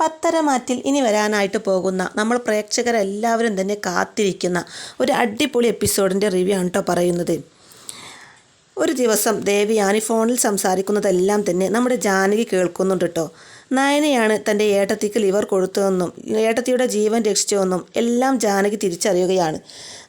പത്തരമാറ്റിൽ ഇനി വരാനായിട്ട് പോകുന്ന നമ്മൾ പ്രേക്ഷകരെല്ലാവരും തന്നെ കാത്തിരിക്കുന്ന ഒരു അടിപൊളി എപ്പിസോഡിന്റെ റിവ്യൂ ആണ് കേട്ടോ പറയുന്നത്. ഒരു ദിവസം ദേവിയാനി ഫോണിൽ സംസാരിക്കുന്നതെല്ലാം തന്നെ നമ്മുടെ ജാനകി കേൾക്കുന്നുണ്ട് കേട്ടോ. നയനയാണ് തന്റെ ഏട്ടത്തിക്ക് ലിവർ കൊടുത്തതെന്നും ഏട്ടത്തിയുടെ ജീവൻ രക്ഷിച്ചുവെന്നും എല്ലാം ജാനകി തിരിച്ചറിയുകയാണ്.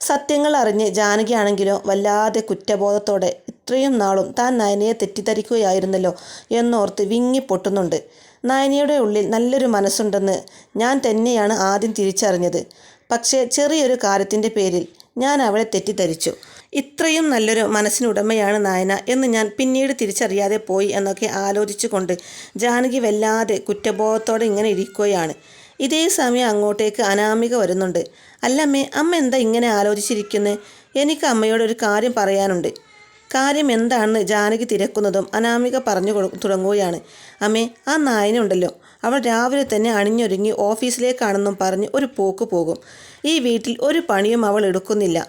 സത്യങ്ങൾ അറിഞ്ഞ് ജാനകിയാണെങ്കിലോ വല്ലാതെ കുറ്റബോധത്തോടെ ഇത്രയും നാളും താൻ നയനയെ തെറ്റിദ്ധരിക്കുകയായിരുന്നല്ലോ എന്നോർത്ത് വിങ്ങി പൊട്ടുന്നുണ്ട്. നയനയുടെ ഉള്ളിൽ നല്ലൊരു മനസ്സുണ്ടെന്ന് ഞാൻ തന്നെയാണ് ആദ്യം തിരിച്ചറിഞ്ഞത്. പക്ഷേ ചെറിയൊരു കാര്യത്തിന്റെ പേരിൽ ഞാൻ അവളെ തെറ്റിദ്ധരിച്ചു. ഇത്രയും നല്ലൊരു മനസ്സിനുടമയാണ് നായന എന്ന് ഞാൻ പിന്നീട് തിരിച്ചറിയാതെ പോയി എന്നൊക്കെ ആലോചിച്ചുകൊണ്ട് ജാനകി വല്ലാതെ കുറ്റബോധത്തോടെ ഇങ്ങനെ ഇരിക്കുകയാണ്. ഇതേ സമയം അങ്ങോട്ടേക്ക് അനാമിക വരുന്നുണ്ട്. അല്ലമ്മേ അമ്മ എന്താ ഇങ്ങനെ ആലോചിച്ചിരിക്കുന്നത് എനിക്ക് അമ്മയോട് ഒരു കാര്യം പറയാനുണ്ട്. കാര്യം എന്താണെന്ന് ജാനകി തിരക്കുന്നതും അനാമിക പറഞ്ഞു തുടങ്ങുകയാണ്. അമ്മേ ആ നായനുണ്ടല്ലോ. അവൾ രാവിലെ തന്നെ അണിഞ്ഞൊരുങ്ങി ഓഫീസിലേക്കാണെന്നും പറഞ്ഞ് ഒരു പോക്ക് പോകും. ഈ വീട്ടിൽ ഒരു പണിയും അവൾ എടുക്കുന്നില്ല.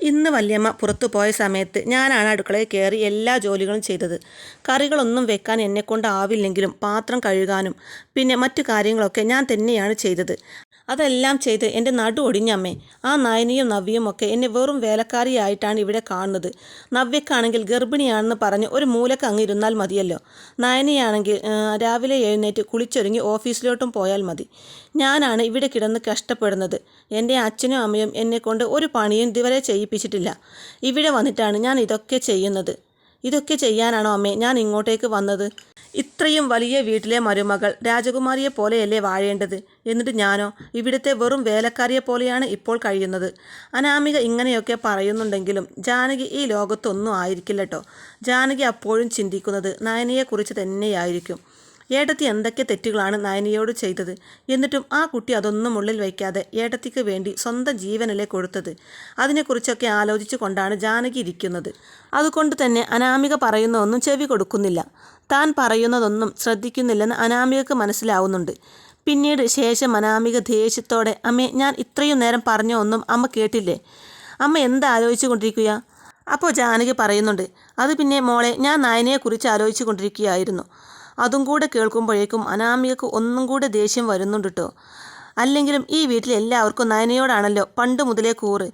ഇന്ന് വല്യമ്മ പുറത്തു പോയ സമയത്ത് ഞാനാണ് അടുക്കളയിൽ കയറി എല്ലാ ജോലികളും ചെയ്തത്. കറികളൊന്നും വെക്കാൻ എന്നെക്കൊണ്ട് ആവില്ലെങ്കിലും പാത്രം കഴുകാനും പിന്നെ മറ്റു കാര്യങ്ങളൊക്കെ ഞാൻ തന്നെയാണ് ചെയ്തത്. അതെല്ലാം ചെയ്ത് എന്റെ നടു ഒടിഞ്ഞമ്മേ ആ നയനിയും നവ്യയും ഒക്കെ എന്നെ വെറും വേലക്കാരിയായിട്ടാണ് ഇവിടെ കാണുന്നത്. നവ്യക്കാണെങ്കിൽ ഗർഭിണിയാണെന്ന് പറഞ്ഞ് ഒരു മൂലക്ക് അങ്ങ് ഇരുന്നാൽ മതിയല്ലോ. നയനിയാണെങ്കിൽ രാവിലെ എഴുന്നേറ്റ് കുളിച്ചൊരുങ്ങി ഓഫീസിലോട്ടും പോയാൽ മതി. ഞാനാണ് ഇവിടെ കിടന്ന് കഷ്ടപ്പെടുന്നത്. എന്റെ അച്ഛനും അമ്മയും എന്നെക്കൊണ്ട് ഒരു പണിയും ഇതുവരെ ചെയ്യിപ്പിച്ചിട്ടില്ല. ഇവിടെ വന്നിട്ടാണ് ഞാൻ ഇതൊക്കെ ചെയ്യുന്നത്. ഇതൊക്കെ ചെയ്യാനാണോ അമ്മേ? ഞാൻ ഇങ്ങോട്ടേക്ക് വന്നത്. ഇത്രയും വലിയ വീട്ടിലെ മരുമകൾ രാജകുമാരിയെ പോലെയല്ലേ വാഴേണ്ടത്? എന്നിട്ട് ഞാനോ? ഇവിടുത്തെ വെറും വേലക്കാരിയെ പോലെയാണ് ഇപ്പോൾ കഴിയുന്നത്. അനാമിക ഇങ്ങനെയൊക്കെ പറയുന്നുണ്ടെങ്കിലും ജാനകി ഈ ലോകത്തൊന്നും ആയിരിക്കില്ലട്ടോ. ജാനകി അപ്പോഴും ചിന്തിക്കുന്നത് നയനയെക്കുറിച്ച് തന്നെയായിരിക്കും. ഏട്ടത്തി എന്തൊക്കെ തെറ്റുകളാണ് നയനിയോട് ചെയ്തത്? എന്നിട്ടും ആ കുട്ടി അതൊന്നും ഉള്ളിൽ വയ്ക്കാതെ ഏടത്തിക്ക് വേണ്ടി സ്വന്തം ജീവനല്ലേ കൊടുത്തത്? അതിനെക്കുറിച്ചൊക്കെ ആലോചിച്ചു കൊണ്ടാണ് ജാനകി ഇരിക്കുന്നത്. അതുകൊണ്ട് തന്നെ അനാമിക പറയുന്ന ഒന്നും ചെവി കൊടുക്കുന്നില്ല. താൻ പറയുന്നതൊന്നും ശ്രദ്ധിക്കുന്നില്ലെന്ന് അനാമികക്ക് മനസ്സിലാവുന്നുണ്ട്. പിന്നീട് ശേഷം അനാമിക ദേഷ്യത്തോടെ അമ്മേ ഞാൻ ഇത്രയും നേരം പറഞ്ഞ ഒന്നും അമ്മ കേട്ടില്ലേ? അമ്മ എന്താലോചിച്ചു കൊണ്ടിരിക്കുക അപ്പോൾ ജാനകി പറയുന്നുണ്ട് അത് പിന്നെ മോളെ ഞാൻ നയനയെക്കുറിച്ച് ആലോചിച്ചു കൊണ്ടിരിക്കുകയായിരുന്നു അതും കൂടെ കേൾക്കുമ്പോഴേക്കും അനാമികക്ക് ഒന്നും കൂടെ ദേഷ്യം വരുന്നുണ്ട് കേട്ടോ അല്ലെങ്കിലും ഈ വീട്ടിൽ എല്ലാവർക്കും നയനയോടാണല്ലോ പണ്ട് മുതലേ കൂറ്.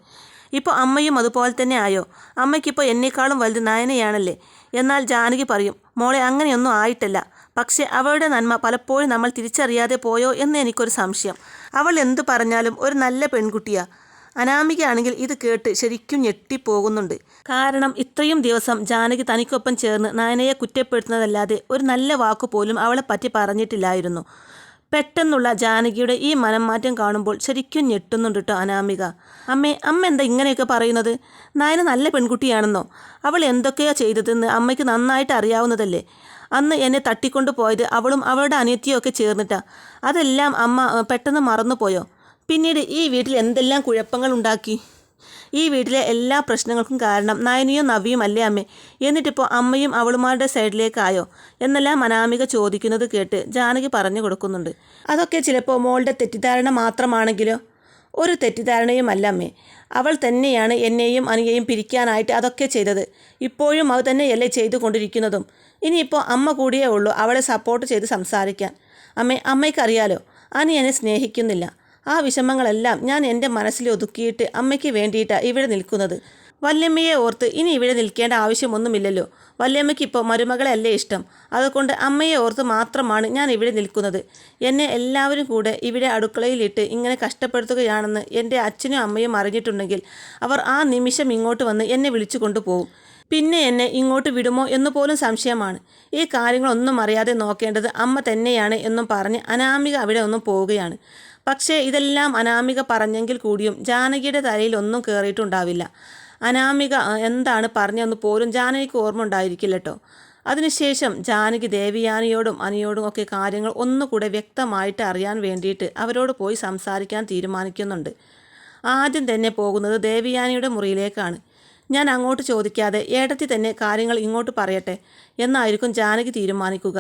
ഇപ്പോൾ അമ്മയും അതുപോലെ തന്നെ ആയോ? അമ്മയ്ക്കിപ്പോൾ എന്നേക്കാളും വലുത് നയനയാണല്ലേ? എന്നാൽ ജാനകി പറയും മോളെ അങ്ങനെയൊന്നും ആയിട്ടല്ല. പക്ഷേ അവളുടെ നന്മ പലപ്പോഴും നമ്മൾ തിരിച്ചറിയാതെ പോയോ എന്ന് എനിക്കൊരു സംശയം. അവൾ എന്തു പറഞ്ഞാലും ഒരു നല്ല പെൺകുട്ടിയാ. അനാമികയാണെങ്കിൽ ഇത് കേട്ട് ശരിക്കും ഞെട്ടിപ്പോകുന്നുണ്ട്. കാരണം ഇത്രയും ദിവസം ജാനകി തനിക്കൊപ്പം ചേർന്ന് നയനയെ കുറ്റപ്പെടുത്തുന്നതല്ലാതെ ഒരു നല്ല വാക്കു പോലും അവളെ പറ്റി പറഞ്ഞിട്ടില്ലായിരുന്നു. പെട്ടെന്നുള്ള ജാനകിയുടെ ഈ മനംമാറ്റം കാണുമ്പോൾ ശരിക്കും ഞെട്ടുന്നുണ്ട് കേട്ടോ അനാമിക. അമ്മേ അമ്മ എന്താ ഇങ്ങനെയൊക്കെ പറയുന്നത്? നയന നല്ല പെൺകുട്ടിയാണെന്നോ? അവൾ എന്തൊക്കെയാ ചെയ്തതെന്ന് അമ്മയ്ക്ക് നന്നായിട്ട് അറിയാവുന്നതല്ലേ? അന്ന് എന്നെ തട്ടിക്കൊണ്ടു പോയത് അവളും അവളുടെ അനിയത്തിയും ഒക്കെ ചേർന്നിട്ടാ. അതെല്ലാം അമ്മ പെട്ടെന്ന് മറന്നുപോയോ? പിന്നീട് ഈ വീട്ടിൽ എന്തെല്ലാം കുഴപ്പങ്ങൾ ഉണ്ടാക്കി? ഈ വീട്ടിലെ എല്ലാ പ്രശ്നങ്ങൾക്കും കാരണം നയനിയും നവിയും അല്ലേ അമ്മേ? എന്നിട്ടിപ്പോൾ അമ്മയും അവളുമാരുടെ സൈഡിലേക്കായോ? എന്നെല്ലാം അനാമിക ചോദിക്കുന്നത് കേട്ട് ജാനകി പറഞ്ഞു കൊടുക്കുന്നുണ്ട്. അതൊക്കെ ചിലപ്പോൾ മോളുടെ തെറ്റിദ്ധാരണ മാത്രമാണെങ്കിലോ? ഒരു തെറ്റിദ്ധാരണയും അല്ല അമ്മേ. അവൾ തന്നെയാണ് എന്നെയും അനിയെയും പിരിക്കാനായിട്ട് അതൊക്കെ ചെയ്തത്. ഇപ്പോഴും അത് തന്നെയല്ലേ ചെയ്തുകൊണ്ടിരിക്കുന്നതും. ഇനിയിപ്പോൾ അമ്മ കൂടിയേ ഉള്ളൂ അവളെ സപ്പോർട്ട് ചെയ്ത് സംസാരിക്കാൻ. അമ്മേ അമ്മയ്ക്കറിയാലോ അനി എന്നെ സ്നേഹിക്കുന്നില്ല. ആ വിഷമങ്ങളെല്ലാം ഞാൻ എന്റെ മനസ്സിൽ ഒതുക്കിയിട്ട് അമ്മയ്ക്ക് വേണ്ടിയിട്ടാണ് ഇവിടെ നിൽക്കുന്നത്. വല്യമ്മയെ ഓർത്ത് ഇനി ഇവിടെ നിൽക്കേണ്ട ആവശ്യമൊന്നുമില്ലല്ലോ. വല്യമ്മയ്ക്ക് ഇപ്പോൾ മരുമകളല്ലേ ഇഷ്ടം. അതുകൊണ്ട് അമ്മയെ ഓർത്ത് മാത്രമാണ് ഞാൻ ഇവിടെ നിൽക്കുന്നത്. എന്നെ എല്ലാവരും കൂടെ ഇവിടെ അടുക്കളയിലിട്ട് ഇങ്ങനെ കഷ്ടപ്പെടുത്തുകയാണെന്ന് എന്റെ അച്ഛനും അമ്മയും അറിഞ്ഞിട്ടുണ്ടെങ്കിൽ അവർ ആ നിമിഷം ഇങ്ങോട്ട് വന്ന് എന്നെ വിളിച്ചു കൊണ്ടുപോകും. പിന്നെ എന്നെ ഇങ്ങോട്ട് വിടുമോ എന്ന് പോലും സംശയമാണ്. ഈ കാര്യങ്ങളൊന്നും അറിയാതെ നോക്കേണ്ടത് അമ്മ തന്നെയാണ് എന്നും പറഞ്ഞ് അനാമിക അവിടെ ഒന്നും പോവുകയാണ്. പക്ഷേ ഇതെല്ലാം അനാമിക പറഞ്ഞെങ്കിൽ കൂടിയും ജാനകിയുടെ തലയിൽ ഒന്നും കയറിയിട്ടുണ്ടാവില്ല അനാമിക എന്താണ് പറഞ്ഞതെന്ന് പോലും ജാനകിക്ക് ഓർമ്മ ഉണ്ടായിരിക്കില്ല കേട്ടോ അതിനുശേഷം ജാനകി ദേവിയാനിയോടും അനിയോടും ഒക്കെ കാര്യങ്ങൾ ഒന്നുകൂടെ വ്യക്തമായിട്ട് അറിയാൻ വേണ്ടിയിട്ട് അവരോട് പോയി സംസാരിക്കാൻ തീരുമാനിക്കുന്നുണ്ട്. ആദ്യം തന്നെ പോകുന്നത് ദേവിയാനിയുടെ മുറിയിലേക്കാണ്. ഞാൻ അങ്ങോട്ട് ചോദിക്കാതെ ഏടത്തി തന്നെ കാര്യങ്ങൾ ഇങ്ങോട്ട് പറയട്ടെ എന്നായിരിക്കും ജാനകി തീരുമാനിക്കുക.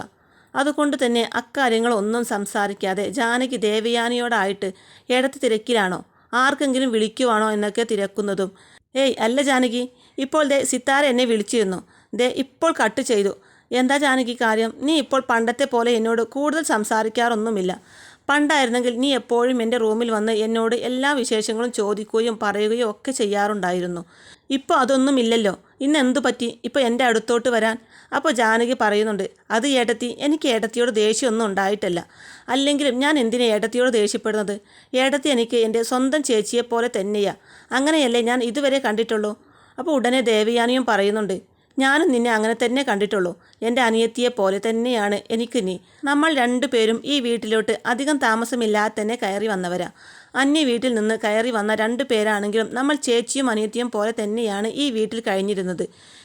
അതുകൊണ്ട് തന്നെ അക്കാര്യങ്ങളൊന്നും സംസാരിക്കാതെ ജാനകി ദേവയാനിയോടായിട്ട് ഇടത്ത് തിരക്കിലാണോ? ആർക്കെങ്കിലും വിളിക്കുവാണോ എന്നൊക്കെ തിരക്കുന്നതും. ഏയ് അല്ല ജാനകി. ഇപ്പോൾ ദേ സിത്താര എന്നെ വിളിച്ചിരുന്നു. ദേ ഇപ്പോൾ കട്ട് ചെയ്തു. എന്താ ജാനകി കാര്യം? നീ ഇപ്പോൾ പണ്ടത്തെ പോലെ എന്നോട് കൂടുതൽ സംസാരിക്കാറൊന്നുമില്ല. പണ്ടായിരുന്നെങ്കിൽ നീ എപ്പോഴും എന്റെ റൂമിൽ വന്ന് എന്നോട് എല്ലാ വിശേഷങ്ങളും ചോദിക്കുകയും പറയുകയും ഒക്കെ ചെയ്യാറുണ്ടായിരുന്നു. ഇപ്പോൾ അതൊന്നുമില്ലല്ലോ. ഇന്ന് എന്തു പറ്റി? ഇപ്പോൾ എന്റെ അടുത്തോട്ട് വരാൻ. അപ്പോൾ ജാനകി പറയുന്നുണ്ട് അത് ഏട്ടത്തി എനിക്ക് ഏട്ടത്തിയോട് ദേഷ്യമൊന്നും ഉണ്ടായിട്ടല്ല. അല്ലെങ്കിലും ഞാൻ എന്തിനാ ഏട്ടത്തിയോട് ദേഷ്യപ്പെടുന്നത്? ഏട്ടത്തി എനിക്ക് എന്റെ സ്വന്തം ചേച്ചിയെ പോലെ തന്നെയാ. അങ്ങനെയല്ലേ ഞാൻ ഇതുവരെ കണ്ടിട്ടുള്ളൂ? അപ്പോൾ ഉടനെ ദേവയാനിയും പറയുന്നുണ്ട് ഞാനും നിന്നെ അങ്ങനെ തന്നെ കണ്ടിട്ടുള്ളൂ. എന്റെ അനിയത്തിയെ പോലെ തന്നെയാണ് എനിക്ക് നീ. നമ്മൾ രണ്ടുപേരും ഈ വീട്ടിലോട്ട് അധികം താമസമില്ലാതെ തന്നെ കയറി വന്നവരാ. അന്യ വീട്ടിൽ നിന്ന് കയറി വന്ന രണ്ടു പേരാണെങ്കിലും നമ്മൾ ചേച്ചിയും അനിയത്തിയും പോലെ തന്നെയാണ് ഈ വീട്ടിൽ കഴിഞ്ഞിരുന്നത്.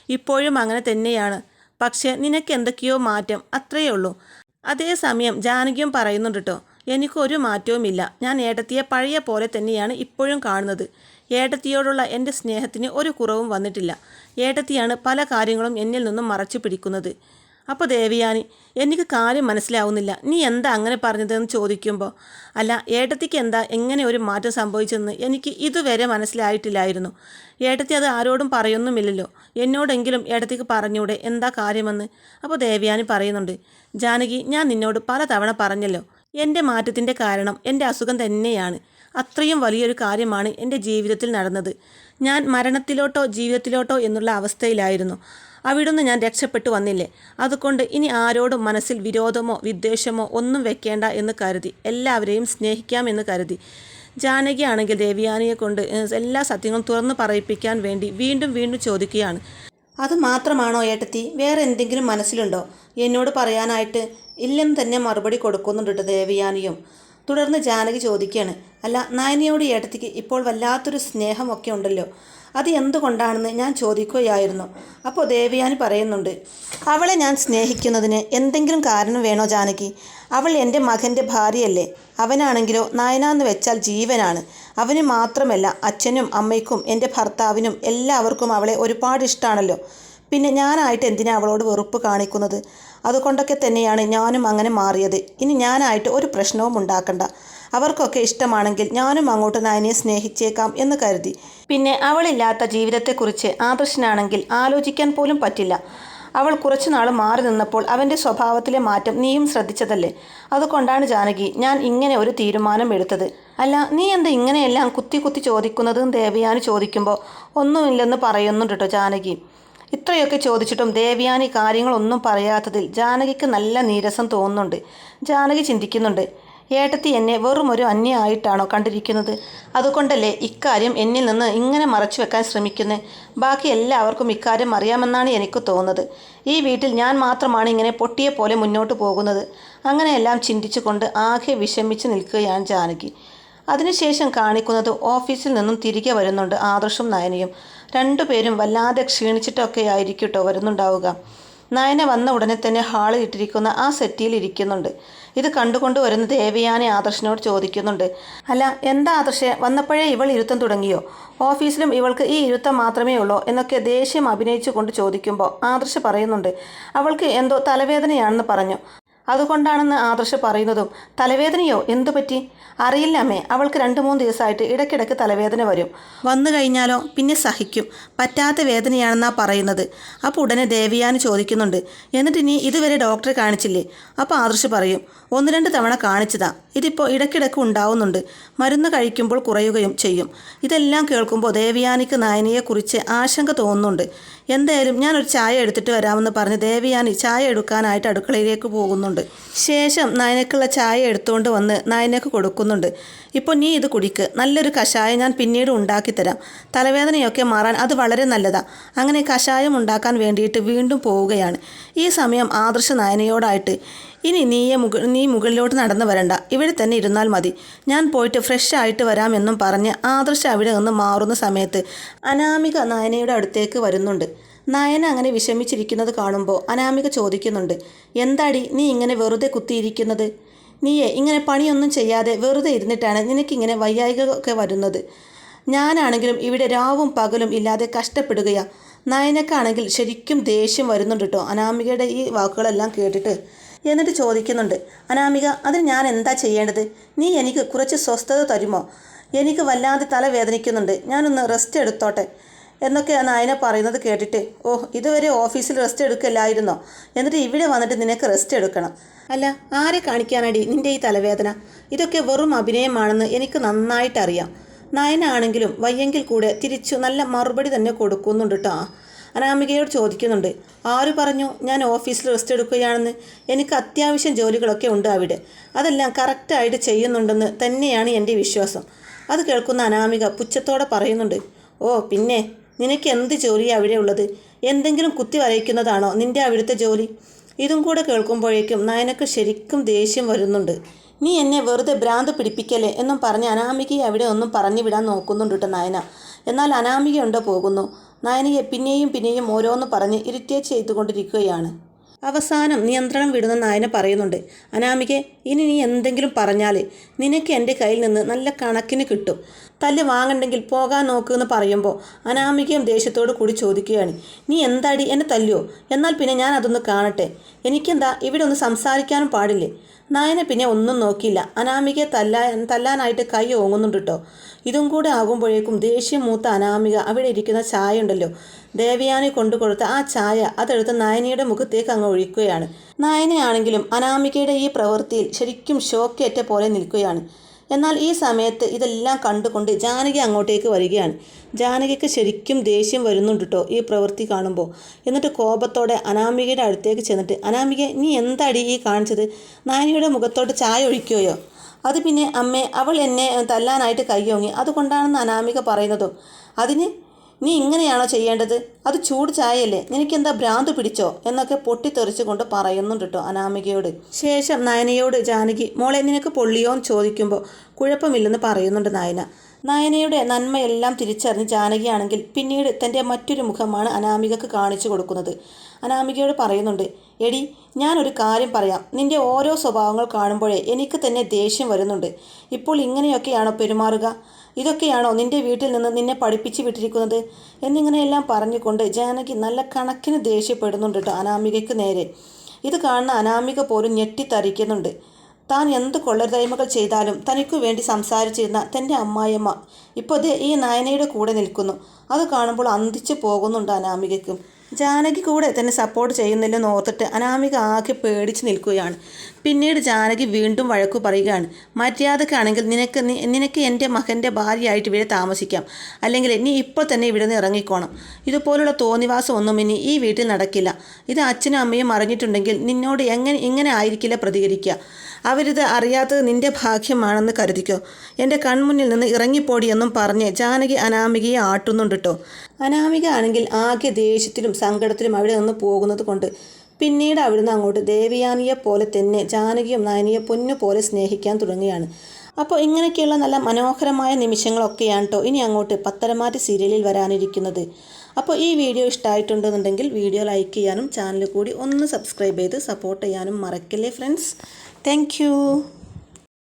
ഇപ്പോഴും അങ്ങനെ തന്നെയാണ്. പക്ഷേ നിനക്ക് എന്തൊക്കെയോ മാറ്റം അത്രയേ ഉള്ളൂ. അതേസമയം ജാനകിയും പറയുന്നുണ്ട് കേട്ടോ എനിക്കൊരു മാറ്റവുമില്ല ഞാൻ ഏട്ടത്തിയെ പഴയ പോലെ തന്നെയാണ് ഇപ്പോഴും കാണുന്നത്. ഏട്ടത്തിയോടുള്ള എന്റെ സ്നേഹത്തിന് ഒരു കുറവും വന്നിട്ടില്ല. ഏട്ടത്തിയാണ് പല കാര്യങ്ങളും എന്നിൽ നിന്നും മറച്ചു പിടിക്കുന്നത്. അപ്പോൾ ദേവിയാനി എനിക്ക് കാര്യം മനസ്സിലാവുന്നില്ല. നീ എന്താ അങ്ങനെ പറഞ്ഞതെന്ന് ചോദിക്കുമ്പോൾ അല്ല ഏട്ടത്തിക്ക് എന്താ എങ്ങനെ ഒരു മാറ്റം സംഭവിച്ചെന്ന് എനിക്ക് ഇതുവരെ മനസ്സിലായിട്ടില്ലായിരുന്നു. ഏട്ടത്തി അത് ആരോടും പറയൊന്നുമില്ലല്ലോ. എന്നോടെങ്കിലും ഏട്ടത്തിക്ക് പറഞ്ഞൂടെ എന്താ കാര്യമെന്ന്. അപ്പോൾ ദേവിയാനി പറയുന്നുണ്ട് ജാനകി ഞാൻ നിന്നോട് പലതവണ പറഞ്ഞല്ലോ. എന്റെ മാറ്റത്തിന്റെ കാരണം എന്റെ അസുഖം തന്നെയാണ്. അത്രയും വലിയൊരു കാര്യമാണ് എന്റെ ജീവിതത്തിൽ നടന്നത്. ഞാൻ മരണത്തിലോട്ടോ ജീവിതത്തിലോട്ടോ എന്നുള്ള അവസ്ഥയിലായിരുന്നു. അവിടുന്ന് ഞാൻ രക്ഷപ്പെട്ടു വന്നില്ലേ? അതുകൊണ്ട് ഇനി ആരോടും മനസ്സിൽ വിരോധമോ വിദ്വേഷമോ ഒന്നും വെക്കേണ്ട എന്ന് കരുതി. എല്ലാവരെയും സ്നേഹിക്കാമെന്ന് കരുതി. ജാനകിയാണെങ്കിൽ ദേവിയാനിയെ കൊണ്ട് എല്ലാ സത്യങ്ങളും തുറന്നു പറയിപ്പിക്കാൻ വേണ്ടി വീണ്ടും വീണ്ടും ചോദിക്കുകയാണ്. അത് മാത്രമാണോ ഏട്ടത്തി? വേറെ എന്തെങ്കിലും മനസ്സിലുണ്ടോ? എന്നോട് പറയാനായിട്ട് ഇല്ലെന്ന് തന്നെ മറുപടി കൊടുക്കുന്നുണ്ട് ദേവിയാനിയും. തുടർന്ന് ജാനകി ചോദിക്കുകയാണ്. അല്ല നയനയോട് ഏട്ടത്തിക്ക് ഇപ്പോൾ വല്ലാത്തൊരു സ്നേഹമൊക്കെ ഉണ്ടല്ലോ. അത് എന്തുകൊണ്ടാണെന്ന് ഞാൻ ചോദിക്കുകയായിരുന്നു. അപ്പോൾ ദേവിയാൻ പറയുന്നുണ്ട് അവളെ ഞാൻ സ്നേഹിക്കുന്നതിന് എന്തെങ്കിലും കാരണം വേണോ ജാനകി? അവൾ എന്റെ മകന്റെ ഭാര്യയല്ലേ. അവനാണെങ്കിലോ നായനാന്ന് വെച്ചാൽ ജീവനാണ്. അവന് മാത്രമല്ല അച്ഛനും അമ്മയ്ക്കും എന്റെ ഭർത്താവിനും എല്ലാവർക്കും അവളെ ഒരുപാട് ഇഷ്ടമാണല്ലോ പിന്നെ ഞാനായിട്ട് എന്തിനാ അവളോട് വെറുപ്പ് കാണിക്കുന്നത്? അതുകൊണ്ടൊക്കെ തന്നെയാണ് ഞാനും അങ്ങനെ മാറിയത്. ഇനി ഞാനായിട്ട് ഒരു പ്രശ്നവും ഉണ്ടാക്കണ്ട. അവർക്കൊക്കെ ഇഷ്ടമാണെങ്കിൽ ഞാനും അങ്ങോട്ട് നയനെ സ്നേഹിച്ചേക്കാം എന്ന് കരുതി. പിന്നെ അവളില്ലാത്ത ജീവിതത്തെക്കുറിച്ച് ആദർശനാണെങ്കിൽ ആലോചിക്കാൻ പോലും പറ്റില്ല. അവൾ കുറച്ചു നാൾ മാറി നിന്നപ്പോൾ അവന്റെ സ്വഭാവത്തിലെ മാറ്റം നീയും ശ്രദ്ധിച്ചതല്ലേ? അതുകൊണ്ടാണ് ജാനകി ഞാൻ ഇങ്ങനെ ഒരു തീരുമാനം എടുത്തത്. അല്ല നീ എന്താ ഇങ്ങനെയെല്ലാം കുത്തി കുത്തി ചോദിക്കുന്നതും ദേവയാനി ചോദിക്കുമ്പോൾ ഒന്നുമില്ലെന്ന് പറയുന്നുണ്ട് കേട്ടോ ജാനകി. ഇത്രയൊക്കെ ചോദിച്ചിട്ടും ദേവയാനി കാര്യങ്ങളൊന്നും പറയാത്തതിൽ ജാനകിക്ക് നല്ല നീരസം തോന്നുന്നുണ്ട്. ജാനകി ചിന്തിക്കുന്നുണ്ട് ഏട്ടത്തി എന്നെ വെറും ഒരു അന്യമായിട്ടാണോ കണ്ടിരിക്കുന്നത്? അതുകൊണ്ടല്ലേ ഇക്കാര്യം എന്നിൽ നിന്ന് ഇങ്ങനെ മറച്ചു വെക്കാൻ ശ്രമിക്കുന്നത് ബാക്കി എല്ലാവർക്കും ഇക്കാര്യം അറിയാമെന്നാണ് എനിക്ക് തോന്നുന്നത്. ഈ വീട്ടിൽ ഞാൻ മാത്രമാണ് ഇങ്ങനെ പൊട്ടിയെ പോലെ മുന്നോട്ട് പോകുന്നത്. അങ്ങനെയെല്ലാം ചിന്തിച്ചുകൊണ്ട് ആകെ വിഷമിച്ച് നിൽക്കുകയാണ് ജാനകി. അതിനുശേഷം കാണിക്കുന്നത് ഓഫീസിൽ നിന്നും തിരികെ വരുന്നുണ്ട് ആദർശും നയനയും. രണ്ടുപേരും വല്ലാതെ ക്ഷീണിച്ചിട്ടൊക്കെ ആയിരിക്കും കേട്ടോ വരുന്നുണ്ടാവുക. നയന വന്ന ഉടനെ തന്നെ ഹാളിൽ ഇട്ടിരിക്കുന്ന ആ സെറ്റിയിൽ ഇരിക്കുന്നുണ്ട്. ഇത് കണ്ടുകൊണ്ട് വരുന്ന ദേവിയാനെ ആദർശനോട് ചോദിക്കുന്നുണ്ട്. അല്ല എന്താ ആദർശേ? വന്നപ്പോഴേ ഇവൾ ഇരുത്തം തുടങ്ങിയോ? ഓഫീസിലും ഇവൾക്ക് ഈ ഇരുത്തം മാത്രമേ ഉള്ളൂ എന്നൊക്കെ ദേഷ്യം അഭിനയിച്ചു കൊണ്ട് ചോദിക്കുമ്പോൾ ആദർശ പറയുന്നുണ്ട്. അവൾക്ക് എന്തോ തലവേദനയാണെന്ന് പറഞ്ഞു. അതുകൊണ്ടാണെന്ന് ആദർശ് പറയുന്നതും തലവേദനയോ എന്തു പറ്റി? അറിയില്ല അമ്മേ അവൾക്ക് രണ്ട് മൂന്ന് ദിവസമായിട്ട് ഇടയ്ക്കിടയ്ക്ക് തലവേദന വരും. വന്നു കഴിഞ്ഞാലോ? പിന്നെ സഹിക്കും. പറ്റാത്ത വേദനയാണെന്നാ പറയുന്നത്. അപ്പോൾ ഉടനെ ദേവിയാന് ചോദിക്കുന്നുണ്ട്. എന്നിട്ട് ഇനി ഇതുവരെ ഡോക്ടറെ കാണിച്ചില്ലേ? അപ്പോൾ ആദർശ് പറയും ഒന്ന് രണ്ട് തവണ കാണിച്ചതാ. ഇതിപ്പോൾ ഇടയ്ക്കിടയ്ക്ക് ഉണ്ടാവുന്നുണ്ട്. മരുന്ന് കഴിക്കുമ്പോൾ കുറയുകയും ചെയ്യും. ഇതെല്ലാം കേൾക്കുമ്പോൾ ദേവിയാനിക്ക് നയനയെക്കുറിച്ച് ആശങ്ക തോന്നുന്നുണ്ട്. എന്തായാലും ഞാനൊരു ചായ എടുത്തിട്ട് വരാമെന്ന് പറഞ്ഞ് ദേവിയാനി ചായ എടുക്കാനായിട്ട് അടുക്കളയിലേക്ക് പോകുന്നുണ്ട്. ശേഷം നയനക്കുള്ള ചായ എടുത്തുകൊണ്ട് വന്ന് നയനക്ക് കൊടുക്കുന്നുണ്ട്. ഇപ്പോൾ നീ ഇത് കുടിക്ക്. നല്ലൊരു കഷായം ഞാൻ പിന്നീട് ഉണ്ടാക്കിത്തരാം തലവേദനയൊക്കെ മാറാൻ അത് വളരെ നല്ലതാണ് അങ്ങനെ കഷായം ഉണ്ടാക്കാൻ വേണ്ടിയിട്ട് വീണ്ടും പോവുകയാണ്. ഈ സമയം ആദർശ നയനയോടായിട്ട് ഇനി നീയെ മുക നീ മുകളിലോട്ട് നടന്നു വരണ്ട. ഇവിടെ തന്നെ ഇരുന്നാൽ മതി. ഞാൻ പോയിട്ട് ഫ്രഷ് ആയിട്ട് വരാമെന്നും പറഞ്ഞ് ആദർശ അവിടെ നിന്ന് മാറുന്ന സമയത്ത് അനാമിക നയനയുടെ അടുത്തേക്ക് വരുന്നുണ്ട്. നയന അങ്ങനെ വിഷമിച്ചിരിക്കുന്നത് കാണുമ്പോൾ അനാമിക ചോദിക്കുന്നുണ്ട് എന്താടി? നീ ഇങ്ങനെ വെറുതെ കുത്തിയിരിക്കുന്നത്? നീയെ ഇങ്ങനെ പണിയൊന്നും ചെയ്യാതെ വെറുതെ ഇരുന്നിട്ടാണ് നിനക്കിങ്ങനെ വയ്യായികയൊക്കെ വരുന്നത്. ഞാനാണെങ്കിലും ഇവിടെ രാവും പകലും ഇല്ലാതെ കഷ്ടപ്പെടുകയാണ് നയനക്കാണെങ്കിൽ ശരിക്കും ദേഷ്യം വരുന്നുണ്ട് കേട്ടോ അനാമികയുടെ ഈ വാക്കുകളെല്ലാം കേട്ടിട്ട് എന്നിട്ട് ചോദിക്കുന്നുണ്ട് അനാമിക അതിന് ഞാൻ എന്താ ചെയ്യേണ്ടത്? നീ എനിക്ക് കുറച്ച് സ്വസ്ഥത തരുമോ? എനിക്ക് വല്ലാതെ തല വേദനിക്കുന്നുണ്ട് ഞാനൊന്ന് റെസ്റ്റ് എടുത്തോട്ടെ? എന്നൊക്കെ നായന പറയുന്നത് കേട്ടിട്ട്. ഓ ഇതുവരെ ഓഫീസിൽ റെസ്റ്റ് എടുക്കല്ലായിരുന്നോ? എന്നിട്ട് ഇവിടെ വന്നിട്ട് നിനക്ക് റെസ്റ്റ് എടുക്കണം. അല്ല ആരെ കാണിക്കാനടി നിന്റെ ഈ തലവേദന? ഇതൊക്കെ വെറും അഭിനയമാണെന്ന് എനിക്ക് നന്നായിട്ട് അറിയാം നയനാണെങ്കിലും വയ്യെങ്കിൽ കൂടെ തിരിച്ചു നല്ല മറുപടി തന്നെ കൊടുക്കുന്നുണ്ട് കേട്ടോ അനാമികയോട് ചോദിക്കുന്നുണ്ട് ആര് പറഞ്ഞു ഞാൻ ഓഫീസിൽ റെസ്റ്റ് എടുക്കുകയാണെന്ന്? എനിക്ക് അത്യാവശ്യം ജോലികളൊക്കെ ഉണ്ട് അവിടെ. അതെല്ലാം കറക്റ്റായിട്ട് ചെയ്യുന്നുണ്ടെന്ന് തന്നെയാണ് എന്റെ വിശ്വാസം. അത് കേൾക്കുന്ന അനാമിക പുച്ഛത്തോടെ പറയുന്നുണ്ട് ഓ പിന്നെ? നിനക്ക് എന്ത് ജോലിയാണ് അവിടെ ഉള്ളത് എന്തെങ്കിലും കുത്തി വരയ്ക്കുന്നതാണോ നിന്റെ അവിടുത്തെ ജോലി? ഇതും കൂടെ കേൾക്കുമ്പോഴേക്കും നയനക്ക് ശരിക്കും ദേഷ്യം വരുന്നുണ്ട്. നീ എന്നെ വെറുതെ ഭ്രാന്ത് പിടിപ്പിക്കല്ലേ എന്നും പറഞ്ഞ് അനാമികയെ അവിടെ ഒന്നും പറഞ്ഞു വിടാൻ നോക്കുന്നുണ്ട് കേട്ടോ നയന. എന്നാൽ അനാമിക അനാമികയുണ്ടോ പോകുന്നു? നയനയെ പിന്നെയും പിന്നെയും ഓരോന്ന് പറഞ്ഞ് ഇറിറ്റേറ്റ് ചെയ്തുകൊണ്ടിരിക്കുകയാണ്. അവസാനം നിയന്ത്രണം വിടുന്ന നായന പറയുന്നുണ്ട് അനാമികെ ഇനി നീ എന്തെങ്കിലും പറഞ്ഞാൽ നിനക്ക് എന്റെ കയ്യിൽ നിന്ന് നല്ല കണക്കിന് കിട്ടും. തല്ല് വാങ്ങണ്ടെങ്കിൽ പോകാൻ എന്ന് പറയുമ്പോൾ അനാമികയും ദേഷ്യത്തോട് കൂടി ചോദിക്കുകയാണ്. നീ എന്താടി എന്നെ തല്ലുവോ? എന്നാൽ പിന്നെ ഞാൻ അതൊന്ന് കാണട്ടെ. എനിക്കെന്താ? ഇവിടെ ഒന്ന് സംസാരിക്കാനും പാടില്ലേ? നായന പിന്നെ ഒന്നും നോക്കിയില്ല. അനാമികയെ തല്ലാൻ തല്ലാനായിട്ട് കൈ ഓങ്ങുന്നുണ്ട് കേട്ടോ ഇതും കൂടെ ആകുമ്പോഴേക്കും ദേഷ്യം മൂത്ത അനാമിക അവിടെ ഇരിക്കുന്ന ചായ ഉണ്ടല്ലോ. ദേവയാനി കൊണ്ടു കൊടുത്ത ആ ചായ അതെടുത്ത് നായനയുടെ മുഖത്തേക്ക് അങ്ങ് ഒഴിക്കുകയാണ്. നായനയാണെങ്കിലും അനാമികയുടെ ഈ പ്രവൃത്തിയിൽ ശരിക്കും ഷോക്കേറ്റ പോലെ നിൽക്കുകയാണ്. എന്നാൽ ഈ സമയത്ത് ഇതെല്ലാം കണ്ടുകൊണ്ട് ജാനകി അങ്ങോട്ടേക്ക് വരികയാണ്. ജാനകിക്ക് ശരിക്കും ദേഷ്യം വരുന്നുണ്ട് കേട്ടോ ഈ പ്രവൃത്തി കാണുമ്പോൾ എന്നിട്ട് കോപത്തോടെ അനാമികയുടെ അടുത്തേക്ക് ചെന്നിട്ട് അനാമിക നീ എന്താടി ഈ കാണിച്ചത്? നായനിയുടെ മുഖത്തോട്ട് ചായ ഒഴിക്കുകയോ അത് പിന്നെ അമ്മേ അവൾ എന്നെ തല്ലാനായിട്ട് കൈയോങ്ങി അതുകൊണ്ടാണെന്ന് അനാമിക പറയുന്നതും. അതിന് നീ ഇങ്ങനെയാണോ ചെയ്യേണ്ടത്? അത് ചൂട് ചായയല്ലേ? നിനക്കെന്താ ഭ്രാന്ത് പിടിച്ചോ? എന്നൊക്കെ പൊട്ടിത്തെറിച്ചുകൊണ്ട് പറയുന്നുണ്ട് കേട്ടോ അനാമികയോട്. ശേഷം നയനയോട് ജാനകി മോളെ നിനക്ക് പൊള്ളിയോ എന്ന് ചോദിക്കുമ്പോൾ കുഴപ്പമില്ലെന്ന് പറയുന്നുണ്ട് നയന. നയനയുടെ നന്മയെല്ലാം തിരിച്ചറിഞ്ഞ് ജാനകിയാണെങ്കിൽ പിന്നീട് തന്റെ മറ്റൊരു മുഖമാണ് അനാമികക്ക് കാണിച്ചു കൊടുക്കുന്നത്. അനാമികയോട് പറയുന്നുണ്ട് എടി ഞാനൊരു കാര്യം പറയാം. നിന്റെ ഓരോ സ്വഭാവങ്ങൾ കാണുമ്പോഴേ എനിക്ക് തന്നെ ദേഷ്യം വരുന്നുണ്ട്. ഇപ്പോൾ ഇങ്ങനെയൊക്കെയാണോ പെരുമാറുക? ഇതൊക്കെയാണോ നിന്റെ വീട്ടിൽ നിന്ന് നിന്നെ പഠിപ്പിച്ച് വിട്ടിരിക്കുന്നത്? എന്നിങ്ങനെയെല്ലാം പറഞ്ഞുകൊണ്ട് ജാനകി നല്ല കണക്കിന് ദേഷ്യപ്പെടുന്നുണ്ട് കേട്ടോ അനാമികയ്ക്ക് നേരെ. ഇത് കാണുന്ന അനാമിക പോലും ഞെട്ടിത്തറിക്കുന്നുണ്ട് താൻ എന്ത് കൊള്ളരുതായ്മകൾ ചെയ്താലും തനിക്കു വേണ്ടി സംസാരിച്ചിരുന്ന തന്റെ അമ്മായിയമ്മ ഇപ്പോൾ ഈ നയനയുടെ കൂടെ നിൽക്കുന്നു. അത് കാണുമ്പോൾ അന്തിച്ചു പോകുന്നുണ്ട് അനാമികയ്ക്കും. ജാനകി കൂടെ തന്നെ സപ്പോർട്ട് ചെയ്യുന്നില്ലെന്ന് ഓർത്തിട്ട് അനാമിക ആകെ പേടിച്ച് നിൽക്കുകയാണ്. പിന്നീട് ജാനകി വീണ്ടും വഴക്കു പറയുകയാണ്. മര്യാദക്കാണെങ്കിൽ നിനക്ക് നിനക്ക് എന്റെ മകന്റെ ഭാര്യയായിട്ട് ഇവിടെ താമസിക്കാം. അല്ലെങ്കിൽ നീ ഇപ്പോൾ തന്നെ ഇവിടെ നിന്ന് ഇറങ്ങിക്കോണം. ഇതുപോലുള്ള തോന്നിവാസം ഒന്നും ഇനി ഈ വീട്ടിൽ നടക്കില്ല. ഇത് അച്ഛനും അമ്മയും അറിഞ്ഞിട്ടുണ്ടെങ്കിൽ നിന്നോട് എങ്ങനെ ഇങ്ങനെ ആയിരിക്കില്ല പ്രതികരിക്കുക. അവരിത് അറിയാത്തത് നിന്റെ ഭാഗ്യമാണെന്ന് കരുതിക്കോ. എന്റെ കൺമുന്നിൽ നിന്ന് ഇറങ്ങിപ്പോടിയെന്നും പറഞ്ഞ് ജാനകി അനാമികയെ ആട്ടുന്നുണ്ട് കേട്ടോ അനാമിക ആണെങ്കിൽ ആകെ ദേഷ്യത്തിലും സങ്കടത്തിലും അവിടെ നിന്ന് പോകുന്നത് കൊണ്ട് പിന്നീട് അവിടുന്ന് അങ്ങോട്ട് ദേവയാനിയെ പോലെ തന്നെ ജാനകിയും നയനിയെ പൊന്നു പോലെ സ്നേഹിക്കാൻ തുടങ്ങുകയാണ്. അപ്പോൾ ഇങ്ങനെയൊക്കെയുള്ള നല്ല മനോഹരമായ നിമിഷങ്ങളൊക്കെയാണ് കേട്ടോ ഇനി അങ്ങോട്ട് പത്തരമാറ്റ് സീരിയലിൽ വരാനിരിക്കുന്നത്. അപ്പോൾ ഈ വീഡിയോ ഇഷ്ടമായിട്ടുണ്ടെന്നുണ്ടെങ്കിൽ വീഡിയോ ലൈക്ക് ചെയ്യാനും ചാനൽ കൂടി ഒന്ന് സബ്സ്ക്രൈബ് ചെയ്ത് സപ്പോർട്ട് ചെയ്യാനും മറക്കല്ലേ ഫ്രണ്ട്സ്? താങ്ക്